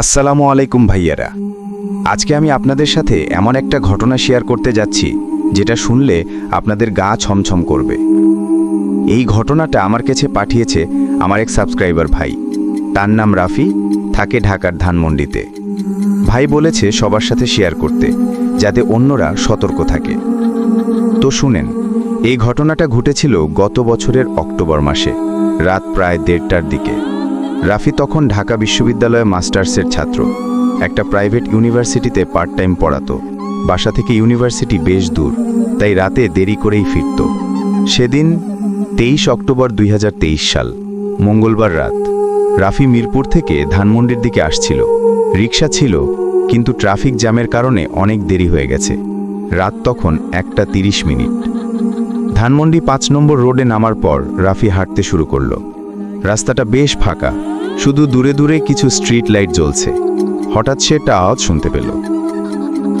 আসসালামু আলাইকুম ভাইয়ারা। আজকে আমি আপনাদের সাথে এমন একটা ঘটনা শেয়ার করতে যাচ্ছি, যেটা শুনলে আপনাদের গা ছমছম করবে। এই ঘটনাটা আমার কাছে পাঠিয়েছে আমার এক সাবস্ক্রাইবার ভাই। তার নাম রাফি, থাকে ঢাকার ধানমন্ডিতে। ভাই বলেছে সবার সাথে শেয়ার করতে, যাতে অন্যরা সতর্ক থাকে। তো শুনেন, এই ঘটনাটা ঘটেছিল গত বছরের অক্টোবর মাসে, রাত প্রায় দেড়টার দিকে। রাফি তখন ঢাকা বিশ্ববিদ্যালয়ে মাস্টার্সের ছাত্র। একটা প্রাইভেট ইউনিভার্সিটিতে পার্ট টাইম পড়াতো। বাসা থেকে ইউনিভার্সিটি বেশ দূর, তাই রাতে দেরি করেই ফিরত। সেদিন তেইশ অক্টোবর দুই হাজার তেইশ সাল, মঙ্গলবার রাত। রাফি মিরপুর থেকে ধানমন্ডির দিকে আসছিল। রিক্সা ছিল, কিন্তু ট্রাফিক জ্যামের কারণে অনেক দেরি হয়ে গেছে। রাত তখন একটা তিরিশ মিনিট। ধানমন্ডি পাঁচ নম্বর রোডে নামার পর রাফি হাঁটতে শুরু করল। রাস্তাটা বেশ ফাঁকা। শুধু দূরে দূরে কিছু স্ট্রিট লাইট জ্বলছে। হঠাৎ সে একটা আওয়াজ শুনতে পেল।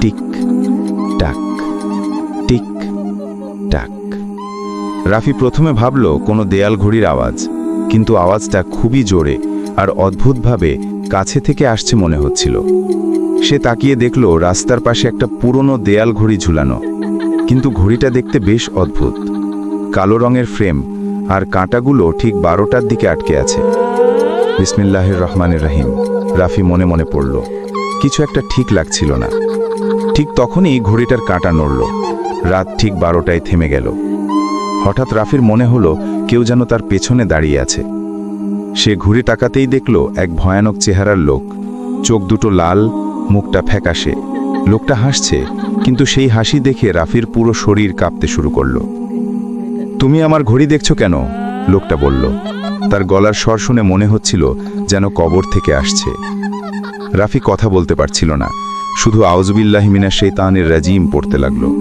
টিক, টাক টিক, টাক। রাফি প্রথমে ভাবল, কোনো দেয়াল ঘড়ির আওয়াজ। কিন্তু আওয়াজটা খুবই জোরে আর অদ্ভুতভাবে কাছে থেকে আসছে মনে হচ্ছিল। সে তাকিয়ে দেখল, রাস্তার পাশে একটা পুরনো দেয়াল ঘড়ি ঝুলানো। কিন্তু ঘড়িটা দেখতে বেশ অদ্ভুত। কালো রঙের ফ্রেম আর কাঁটাগুলো ঠিক বারোটার দিকে আটকে আছে। বিসমিল্লাহির রহমানের রহিম, রাফি মনে মনে পড়ল। কিছু একটা ঠিক লাগছিল না। ঠিক তখনই ঘড়িটার কাঁটা নড়ল। রাত ঠিক বারোটায় থেমে গেল। হঠাৎ রাফির মনে হলো কেউ যেন তার পেছনে দাঁড়িয়ে আছে। সে ঘুরে তাকাতেই দেখল এক ভয়ানক চেহারার লোক। চোখ দুটো লাল, মুখটা ফ্যাকাশে। লোকটা হাসছে, কিন্তু সেই হাসি দেখে রাফির পুরো শরীর কাঁপতে শুরু করল। তুমি আমার ঘড়ি দেখছ কেন? লোকটা বলল। তার গলার স্বর শুনে মনে হচ্ছিল যেন কবর থেকে আসছে। রাফি কথা বলতে পারছিল না। শুধু আউজবিল্লাহ মিনা শেতানের রাজিম পড়তে লাগল।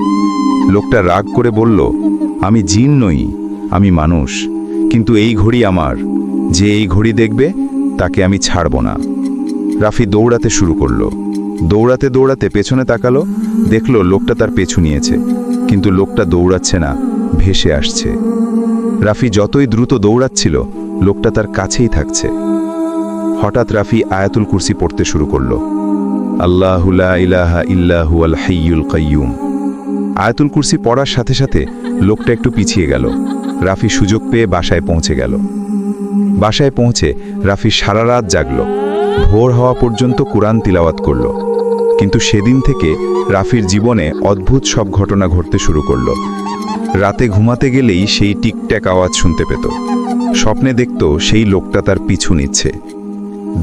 লোকটা রাগ করে বলল, আমি জিন নই, আমি মানুষ। কিন্তু এই ঘড়ি আমার। যে এই ঘড়ি দেখবে, তাকে আমি ছাড়ব না। রাফি দৌড়াতে শুরু করল। দৌড়াতে দৌড়াতে পেছনে তাকালো, দেখল লোকটা তার পেছু নিয়েছে। কিন্তু লোকটা দৌড়াচ্ছে না। ভেসে আসছে। রাফি যতই দ্রুত দৌড়াচ্ছিল, লোকটা তার কাছেই থাকছে। হঠাৎ রাফি আয়াতুল কুরসি পড়তে শুরু করল। আল্লাহুলা ইলাহা ইল্লাহু আল হাইয়ুল কাইয়ুম। আয়াতুল কুরসি পড়ার সাথে সাথে লোকটা একটু পিছিয়ে গেল। রাফি সুযোগ পেয়ে বাসায় পৌঁছে গেল। বাসায় পৌঁছে রাফি সারা রাত জাগল। ভোর হওয়া পর্যন্ত কোরআন তিলাওয়াত করল। কিন্তু সেদিন থেকে রাফির জীবনে অদ্ভুত সব ঘটনা ঘটতে শুরু করল। রাতে ঘুমাতে গেলেই সেই টিকট্যাক আওয়াজ শুনতে পেত। স্বপ্নে দেখত সেই লোকটা তার পিছু নিচ্ছে।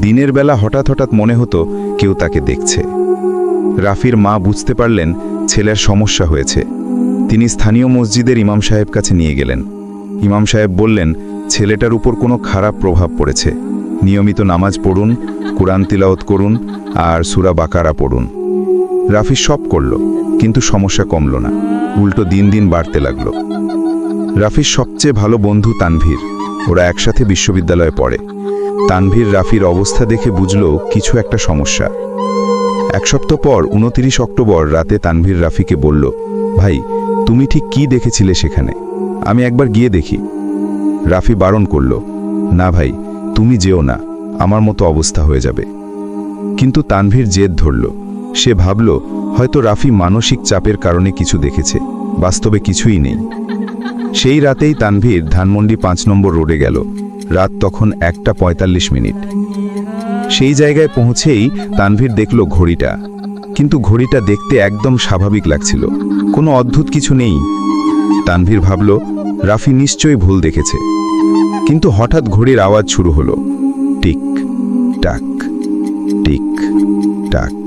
দিনের বেলা হঠাৎ হঠাৎ মনে হতো কেউ তাকে দেখছে। রাফির মা বুঝতে পারলেন ছেলের সমস্যা হয়েছে। তিনি স্থানীয় মসজিদের ইমাম সাহেব কাছে নিয়ে গেলেন। ইমাম সাহেব বললেন, ছেলেটার উপর কোনো খারাপ প্রভাব পড়েছে। নিয়মিত নামাজ পড়ুন, কোরআন তিলাওত করুন আর সুরা বাকারা পড়ুন। রাফি সব করল, কিন্তু সমস্যা কমল না। উল্টো দিন দিন বাড়তে লাগল। রাফির সবচেয়ে ভালো বন্ধু তানভীর। ওরা একসাথে বিশ্ববিদ্যালয়ে পড়ে। তানভীর রাফির অবস্থা দেখে বুঝল কিছু একটা সমস্যা। এক সপ্তাহ পর উনতিরিশ অক্টোবর রাতে তানভীর রাফিকে বলল, ভাই, তুমি ঠিক কি দেখেছিলে সেখানে? আমি একবার গিয়ে দেখি। রাফি বারণ করল, না ভাই, তুমি যেও না, আমার মতো অবস্থা হয়ে যাবে। কিন্তু তানভীর জেদ ধরল। সে ভাবল, হয়তো রাফি মানসিক চাপের কারণে কিছু দেখেছে, বাস্তবে কিছুই নেই। সেই রাতেই তানভীর ধানমন্ডি পাঁচ নম্বর রোডে গেল। রাত তখন একটা পঁয়তাল্লিশ মিনিট। সেই জায়গায় পৌঁছেই তানভীর দেখল ঘড়িটা। কিন্তু ঘড়িটা দেখতে একদম স্বাভাবিক লাগছিল। কোনো অদ্ভুত কিছু নেই। তানভীর ভাবল, রাফি নিশ্চয়ই ভুল দেখেছে। কিন্তু হঠাৎ ঘড়ির আওয়াজ শুরু হলো। টিক, টাক টিক, টাক।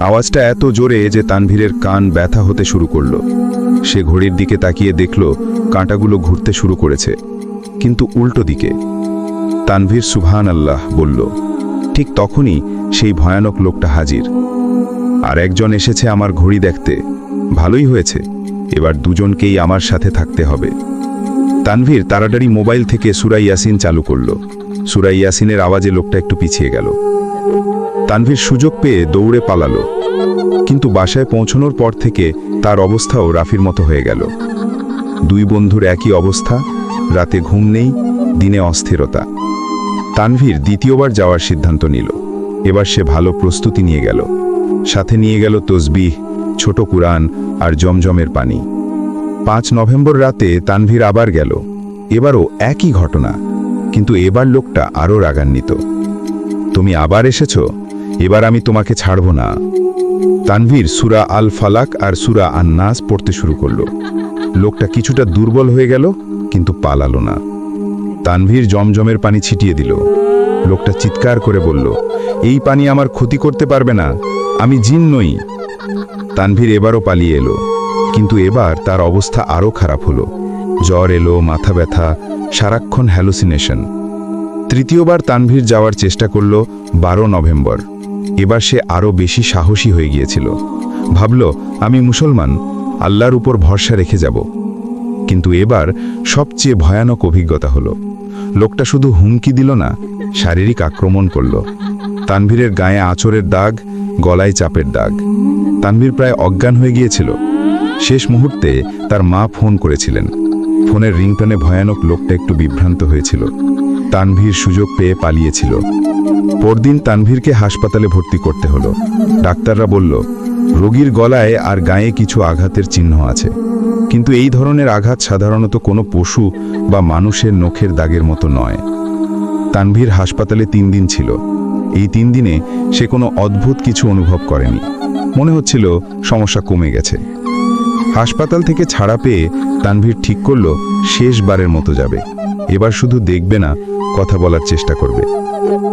আওয়াজটা এত জোরে যে তানভীরের কান ব্যথা হতে শুরু করল। সে ঘড়ির দিকে তাকিয়ে দেখল, কাঁটাগুলো ঘুরতে শুরু করেছে। কিন্তু উল্টো দিকে, তানভীর সুবহান আল্লাহ বলল, ঠিক তখনই সেই ভয়ানক লোকটা হাজির। আর একজন এসেছে আমার ঘড়ি দেখতে। ভালোই হয়েছে। এবার দুজনকেই আমার সাথে থাকতে হবে। তানভীর তাড়াতাড়ি মোবাইল থেকে সুরাই ইয়াসিন চালু করল। সুরাই ইয়াসিনের আওয়াজে লোকটা একটু পিছিয়ে গেল। তানভীর সুযোগ পেয়ে দৌড়ে পালালো। কিন্তু বাসায় পৌঁছানোর পর থেকে তার অবস্থাও রাফির মতো হয়ে গেল। দুই বন্ধুর একই অবস্থা, রাতে ঘুম নেই, দিনে অস্থিরতা। তানভীর দ্বিতীয়বার যাওয়ার সিদ্ধান্ত নিল। এবার সে ভালো প্রস্তুতি নিয়ে গেল। সাথে নিয়ে গেল তসবিহ, ছোট কুরআন আর জমজমের পানি। পাঁচ নভেম্বর রাতে তানভীর আবার গেল। এবারও একই ঘটনা, কিন্তু এবার লোকটা আরও রাগান্বিত। তুমি আবার এসেছ? এবার আমি তোমাকে ছাড়ব না। তানভীর সুরা আল ফালাক আর সুরা আন নাস পড়তে শুরু করল। লোকটা কিছুটা দুর্বল হয়ে গেল, কিন্তু পালালো না। তানভীর জমজমের পানি ছিটিয়ে দিল। লোকটা চিৎকার করে বলল, এই পানি আমার ক্ষতি করতে পারবে না, আমি জিন নই। তানভীর এবারও পালিয়ে এলো, কিন্তু এবার তার অবস্থা আরও খারাপ হলো। জ্বর এলো, মাথা ব্যথা, সারাক্ষণ হ্যালুসিনেশন। তৃতীয়বার তানভীর যাওয়ার চেষ্টা করল বারো নভেম্বর। এবার সে আরও বেশি সাহসী হয়ে গিয়েছিল। ভাবল, আমি মুসলমান, আল্লাহর উপর ভরসা রেখে যাব। কিন্তু এবার সবচেয়ে ভয়ানক অভিজ্ঞতা হলো, লোকটা শুধু হুমকি দিল না, শারীরিক আক্রমণ করল। তানভীরের গায়ে আঁচড়ের দাগ, গলায় চাপের দাগ। তানভীর প্রায় অজ্ঞান হয়ে গিয়েছিল। শেষ মুহূর্তে তার মা ফোন করেছিলেন। ফোনের রিংটনে ভয়ানক লোকটা একটু বিভ্রান্ত হয়েছিল। তানভীর সুযোগ পেয়ে পালিয়েছিল। পরদিন তানভীরকে হাসপাতালে ভর্তি করতে হলো। ডাক্তাররা বলল, রোগীর গলায় আর গায়ে কিছু আঘাতের চিহ্ন আছে। কিন্তু এই ধরনের আঘাত সাধারণত কোনো পশু বা মানুষের নখের দাগের মতো নয়। তানভীর হাসপাতালে তিন দিন ছিল। এই তিন দিনে সে কোনো অদ্ভুত কিছু অনুভব করেনি। মনে হচ্ছিল সমস্যা কমে গেছে। হাসপাতাল থেকে ছাড়া পেয়ে তানভীর ঠিক করল, শেষবারের মতো যাবে। এবার শুধু দেখবে না, কথা বলার চেষ্টা করবে।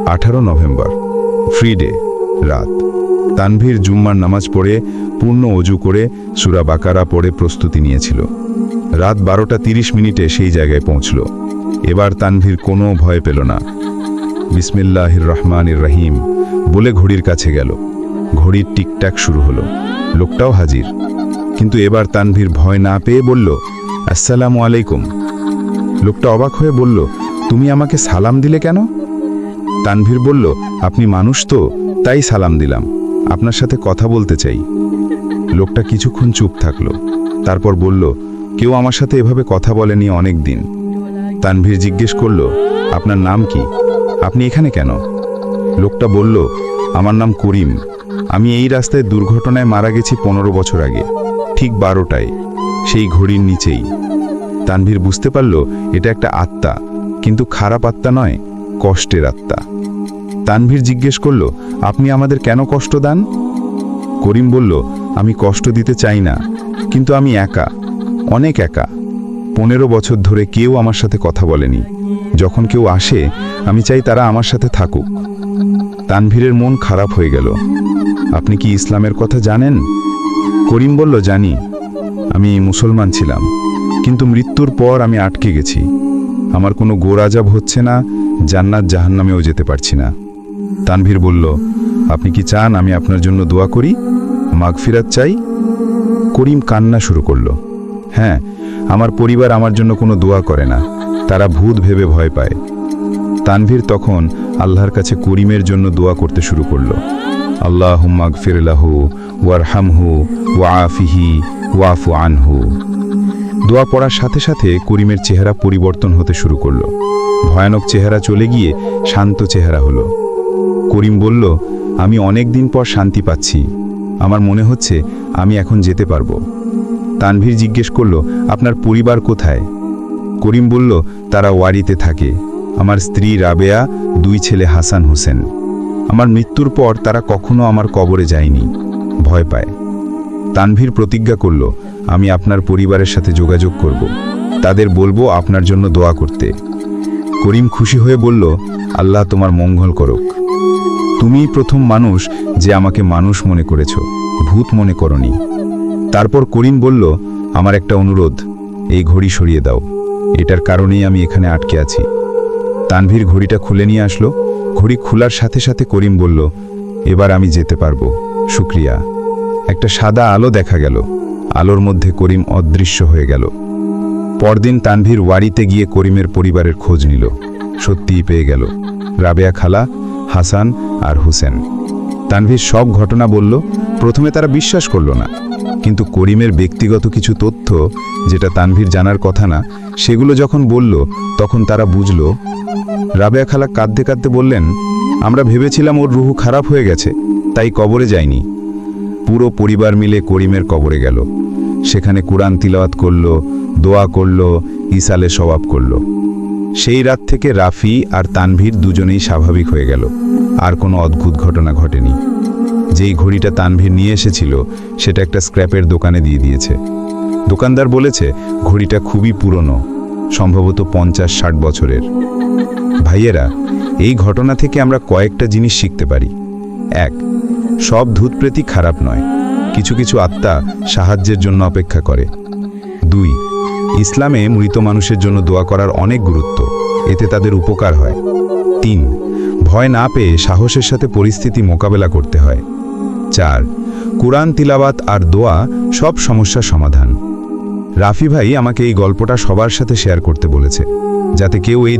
আঠারো নভেম্বর ফ্রি ডে রাত। তানভীর জুম্মার নামাজ পড়ে, পূর্ণ অজু করে সুরা বাকারা পড়ে প্রস্তুতি নিয়েছিল। রাত বারোটা তিরিশ মিনিটে সেই জায়গায় পৌঁছল। এবার তানভীর কোনো ভয় পেল না। বিসমিল্লাহির রহমানির রহিম বলে ঘড়ির কাছে গেল। ঘড়ির টিকটাক শুরু হলো। লোকটাও হাজির। কিন্তু এবার তানভীর ভয় না পেয়ে বলল, আসসালামু আলাইকুম। লোকটা অবাক হয়ে বলল, তুমি আমাকে সালাম দিলে কেন? তানভীর বলল, আপনি মানুষ তো, তাই সালাম দিলাম। আপনার সাথে কথা বলতে চাই। লোকটা কিছুক্ষণ চুপ থাকল। তারপর বলল, কেউ আমার সাথে এভাবে কথা বলেনি অনেক দিন তানভীর জিজ্ঞেস করল, আপনার নাম কি? আপনি এখানে কেন? লোকটা বলল, আমার নাম করিম। আমি এই রাস্তায় দুর্ঘটনায় মারা গেছি পনেরো বছর আগে, ঠিক বারোটায়, সেই ঘড়ির নিচেই। তানভীর বুঝতে পারল এটা একটা আত্মা, কিন্তু খারাপ আত্মা নয়, কষ্টের আত্মা। তানভীর জিজ্ঞেস করল, আপনি আমাদের কেন কষ্ট দান? করিম বলল, আমি কষ্ট দিতে চাই না, কিন্তু আমি একা, অনেক একা। পনেরো বছর ধরে কেউ আমার সাথে কথা বলেনি। যখন কেউ আসে, আমি চাই তারা আমার সাথে থাকুক। তানভীরের মন খারাপ হয়ে গেল। আপনি কি ইসলামের কথা জানেন? করিম বলল, জানি। আমি মুসলমান ছিলাম। কিন্তু মৃত্যুর পর আমি আটকে গেছি। আমার কোনো গোরাজাব হচ্ছে না, জান্নাত জাহান্নামেও যেতে পারছি না। তানভীর বলল, আপনি কি চান আমি আপনার জন্য দোয়া করি? মাগফিরাত চাই? করিম কান্না শুরু করল হ্যাঁ আমার পরিবার আমার জন্য কোনো দোয়া করে না, তারা ভূত ভেবে ভয় পায়। তানভীর তখন আল্লাহর কাছে করিমের জন্য দোয়া করতে শুরু করল আল্লাহ হুম্মাগ ফিরলাহু ওয়ারহামহু ওয়াফিহি ওয়াফু আনহু। দোয়া পড়ার সাথে সাথে করিমের চেহারা পরিবর্তন হতে শুরু করল। ভয়ানক চেহারা চলে গিয়ে শান্ত চেহারা হলো। করিম বলল, আমি অনেক দিন পর শান্তি পাচ্ছি। আমার মনে হচ্ছে আমি এখন যেতে পারব। তানভীর জিজ্ঞেস করল, আপনার পরিবার কোথায়? করিম বলল, তারা ওয়ারিতে থাকে। আমার স্ত্রী রাবেয়া, দুই ছেলে হাসান হোসেন। আমার মৃত্যুর পর তারা কখনো আমার কবরে যায়নি। ভয় পায়। তানভীর প্রতিজ্ঞা করল আমি আপনার পরিবারের সাথে যোগাযোগ করব। তাদের বলব আপনার জন্য দোয়া করতে। করিম খুশি হয়ে বলল, আল্লাহ তোমার মঙ্গল করক। তুমিই প্রথম মানুষ যে আমাকে মানুষ মনে করেছ, ভূত মনে করনি। তারপর করিম বলল, আমার একটা অনুরোধ, এই ঘড়ি সরিয়ে দাও। এটার কারণেই আমি এখানে আটকে আছি তানভীর ঘড়িটা খুলে নিয়ে আসলো। ঘড়ি খোলার সাথে সাথে করিম বলল, এবার আমি যেতে পারব। শুক্রিয়া। একটা সাদা আলো দেখা গেল। আলোর মধ্যে করিম অদৃশ্য হয়ে গেল। পরদিন তানভীর ওয়ারিতে গিয়ে করিমের পরিবারের খোঁজ নিল। সত্যিই পেয়ে গেল। রাবেয়া খালা, হাসান আর হুসেন। তানভীর সব ঘটনা বলল, প্রথমে তারা বিশ্বাস করল না। কিন্তু করিমের ব্যক্তিগত কিছু তথ্য, যেটা তানভীর জানার কথা না, সেগুলো যখন বলল, তখন তারা বুঝল, রাবেয়া খালা কাঁদতে কাঁদতে বললেন, আমরা ভেবেছিলাম ওর রুহু খারাপ হয়ে গেছে, তাই কবরে যায়নি পুরো পরিবার মিলে করিমের কবরে গেল। সেখানে কোরআন তিলাওয়াত করল, দোয়া করল ইসালে সবাব করল। সেই রাত থেকে রাফি আর তানভীর দুজনেই স্বাভাবিক হয়ে গেল। আর কোনো অদ্ভুত ঘটনা ঘটেনি। যেই ঘড়িটা তানভীর নিয়ে এসেছিল, সেটা একটা স্ক্র্যাপের দোকানে দিয়ে দিয়েছে। দোকানদার বলেছে, ঘড়িটা খুবই পুরনো, সম্ভবত পঞ্চাশ, ষাট বছরের। ভাইয়েরা, এই ঘটনা থেকে আমরা কয়েকটা জিনিস শিখতে পারি। এক সব ধূতপ্রেতী খারাপ নয়। কিছু কিছু আত্মা সাহায্যের জন্য অপেক্ষা করে। দুই, ইসলামে মৃত মানুষের জন্য দোয়া করার অনেক গুরুত্ব। এতে তাদের উপকার হয়। তিন, ভয় না পেয়ে সাহসের সাথে পরিস্থিতি মোকাবেলা করতে হয়। চার, কুরআন তিলাবাত আর দোয়া সব সমস্যার সমাধান। রাফি ভাই আমাকে এই গল্পটা সবার সাথে শেয়ার করতে বলেছে, যাতে কেউ এই